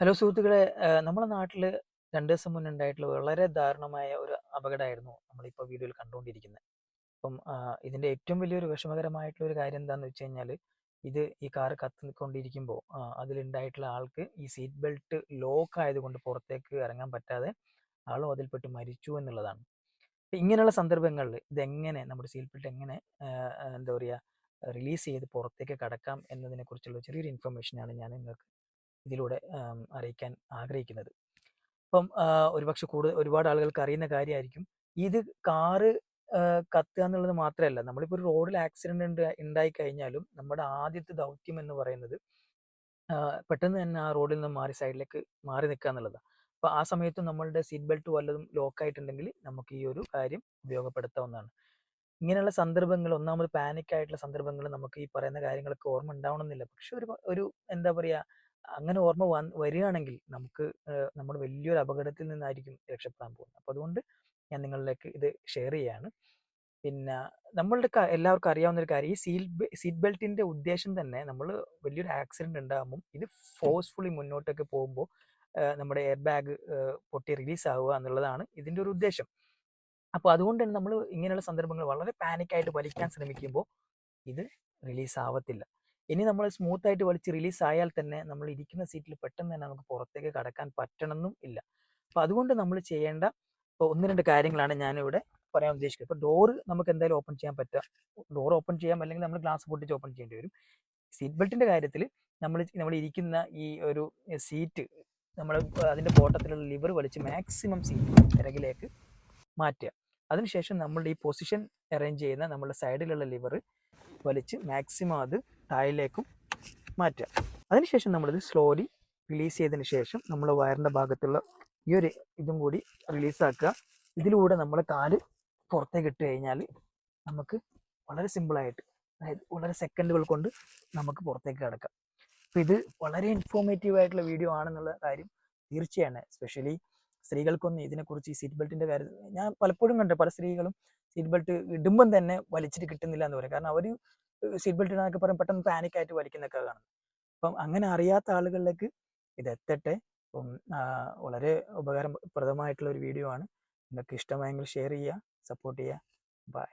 Hello സുഹൃത്തുക്കളെ നമ്മുടെ നാട്ടിൽ രണ്ട് ദിവസം മുന്നേ ഉണ്ടായിട്ടുള്ള വളരെ ദാരുണമായ ഒരു അപകടമായിരുന്നു നമ്മളിപ്പോൾ വീഡിയോയിൽ കണ്ടുകൊണ്ടിരിക്കുന്നത് അപ്പം ആഹ് ഇതിന്റെ ഏറ്റവും വലിയൊരു വിഷമകരമായിട്ടുള്ള ഒരു കാര്യം എന്താണെന്ന് വെച്ച് കഴിഞ്ഞാൽ ഇത് ഈ കാർ കത്തിക്കൊണ്ടിരിക്കുമ്പോൾ അതിലുണ്ടായിട്ടുള്ള ആൾക്ക് ഈ സീറ്റ് ബെൽറ്റ് ലോക്ക് ആയതുകൊണ്ട് പുറത്തേക്ക് ഇറങ്ങാൻ പറ്റാതെ ആളും അതിൽപ്പെട്ട് മരിച്ചു എന്നുള്ളതാണ്. അപ്പം ഇങ്ങനെയുള്ള സന്ദർഭങ്ങളിൽ ഇതെങ്ങനെ നമ്മുടെ സീറ്റ് ബെൽറ്റ് എങ്ങനെ എന്താ പറയുക റിലീസ് ചെയ്ത് പുറത്തേക്ക് കടക്കാം എന്നതിനെക്കുറിച്ചുള്ള ചെറിയൊരു ഇൻഫർമേഷനാണ് ഞാൻ നിങ്ങൾക്ക് ഇതിലൂടെ അറിയിക്കാൻ ആഗ്രഹിക്കുന്നത്. അപ്പം ഒരുപക്ഷെ കൂടുതൽ ഒരുപാട് ആളുകൾക്ക് അറിയുന്ന കാര്യമായിരിക്കും. ഇത് കാറ് കത്തുക എന്നുള്ളത് മാത്രമല്ല നമ്മളിപ്പോൾ ഒരു റോഡിൽ ആക്സിഡന്റ് ഉണ്ട് ഉണ്ടായി കഴിഞ്ഞാലും നമ്മുടെ ആദ്യത്തെ ദൗത്യം എന്ന് പറയുന്നത് പെട്ടെന്ന് തന്നെ ആ റോഡിൽ നിന്ന് മാറി സൈഡിലേക്ക് മാറി നിൽക്കുക എന്നുള്ളതാണ്. അപ്പോൾ ആ സമയത്ത് നമ്മളുടെ സീറ്റ് ബെൽറ്റ് വല്ലതും ലോക്ക് ആയിട്ടുണ്ടെങ്കിൽ നമുക്ക് ഈ ഒരു കാര്യം ഉപയോഗപ്പെടുത്താവുന്നതാണ്. ഇങ്ങനെയുള്ള സന്ദർഭങ്ങൾ ഒന്നാമത് പാനിക് ആയിട്ടുള്ള സന്ദർഭങ്ങൾ നമുക്ക് ഈ പറയുന്ന കാര്യങ്ങളൊക്കെ ഓർമ്മ ഉണ്ടാവണമെന്നില്ല. പക്ഷെ ഒരു ഒരു എന്താ പറയുക അങ്ങനെ ഓർമ്മ വ വരികയാണെങ്കിൽ നമുക്ക് നമ്മൾ വലിയൊരു അപകടത്തിൽ നിന്നായിരിക്കും രക്ഷപ്പെടാൻ പോകുന്നത്. അപ്പോൾ അതുകൊണ്ട് ഞാൻ നിങ്ങളിലേക്ക് ഇത് ഷെയർ ചെയ്യാണ് പിന്നെ നമ്മളുടെ എല്ലാവർക്കും അറിയാവുന്ന ഒരു കാര്യം ഈ സീറ്റ് സീറ്റ് ബെൽറ്റിന്റെ ഉദ്ദേശം തന്നെ നമ്മൾ വലിയൊരു ആക്സിഡന്റ് ഉണ്ടാകുമ്പോൾ ഇത് ഫോഴ്സ്ഫുള്ളി മുന്നോട്ടൊക്കെ പോകുമ്പോൾ നമ്മുടെ എയർ ബാഗ് പൊട്ടി റിലീസ് ആവുക എന്നുള്ളതാണ് ഇതിന്റെ ഒരു ഉദ്ദേശം. അപ്പോൾ അതുകൊണ്ട് തന്നെ നമ്മൾ ഇങ്ങനെയുള്ള സന്ദർഭങ്ങൾ വളരെ പാനിക്കായിട്ട് വലിക്കാൻ ശ്രമിക്കുമ്പോൾ ഇത് റിലീസ് ആവത്തില്ല. ഇനി നമ്മൾ സ്മൂത്ത് ആയിട്ട് വലിച്ച് റിലീസ് ആയാൽ തന്നെ നമ്മൾ ഇരിക്കുന്ന സീറ്റിൽ പെട്ടെന്ന് തന്നെ നമുക്ക് പുറത്തേക്ക് കടക്കാൻ പറ്റണമെന്നും ഇല്ല. അപ്പോൾ അതുകൊണ്ട് നമ്മൾ ചെയ്യേണ്ട ഒന്ന് രണ്ട് കാര്യങ്ങളാണ് ഞാനിവിടെ പറയാൻ ഉദ്ദേശിക്കുന്നത്. ഇപ്പോൾ ഡോറ് നമുക്ക് എന്തായാലും ഓപ്പൺ ചെയ്യാൻ പറ്റുക ഡോർ ഓപ്പൺ ചെയ്യാം അല്ലെങ്കിൽ നമ്മൾ ഗ്ലാസ് പൊട്ടിച്ച് ഓപ്പൺ ചെയ്യേണ്ടി വരും. സീറ്റ് ബെൽറ്റിന്റെ കാര്യത്തിൽ നമ്മൾ നമ്മൾ ഇരിക്കുന്ന ഈ ഒരു സീറ്റ് നമ്മൾ അതിന്റെ ബോട്ടത്തിലുള്ള ലിവർ വലിച്ച് മാക്സിമം സീറ്റ് പിറകിലേക്ക് മാറ്റുക. അതിനുശേഷം നമ്മളുടെ ഈ പൊസിഷൻ അറേഞ്ച് ചെയ്യുന്ന നമ്മുടെ സൈഡിലുള്ള ലിവർ വലിച്ച് മാക്സിമം അത് താഴിലേക്കും മാറ്റുക. അതിനുശേഷം നമ്മളിത് സ്ലോലി റിലീസ് ചെയ്തതിന് ശേഷം നമ്മൾ വയറിന്റെ ഭാഗത്തുള്ള ഈ ഒരു ഇതും കൂടി റിലീസാക്കുക ഇതിലൂടെ നമ്മൾ കാൽ പുറത്തേക്ക് ഇട്ട് കഴിഞ്ഞാൽ നമുക്ക് വളരെ സിമ്പിളായിട്ട് അതായത് വളരെ സെക്കൻഡുകൾ കൊണ്ട് നമുക്ക് പുറത്തേക്ക് കിടക്കാം. അപ്പം ഇത് വളരെ ഇൻഫോർമേറ്റീവ് ആയിട്ടുള്ള വീഡിയോ ആണെന്നുള്ള കാര്യം തീർച്ചയാണ്. എസ്പെഷ്യലി സ്ത്രീകൾക്കൊന്നും ഇതിനെക്കുറിച്ച് ഈ സീറ്റ് ബെൽറ്റിന്റെ കാര്യം ഞാൻ പലപ്പോഴും കണ്ടു പല സ്ത്രീകളും സീറ്റ് ബെൽറ്റ് ഇടുമ്പം തന്നെ വലിച്ചിട്ട് കിട്ടുന്നില്ല എന്ന് പറയും. കാരണം അവർ സീറ്റ് ബെൽറ്റ് ഇടാനൊക്കെ പറയും പെട്ടെന്ന് പാനിക് ആയിട്ട് വലിക്കുന്നൊക്കെ കാണും അപ്പം അങ്ങനെ അറിയാത്ത ആളുകളിലേക്ക് ഇത് എത്തട്ടെ അപ്പം വളരെ ഉപകാരപ്രദമായിട്ടുള്ള ഒരു വീഡിയോ ആണ്. നിങ്ങൾക്ക് ഇഷ്ടമായെങ്കിൽ ഷെയർ ചെയ്യുക സപ്പോർട്ട് ചെയ്യുക. ബൈ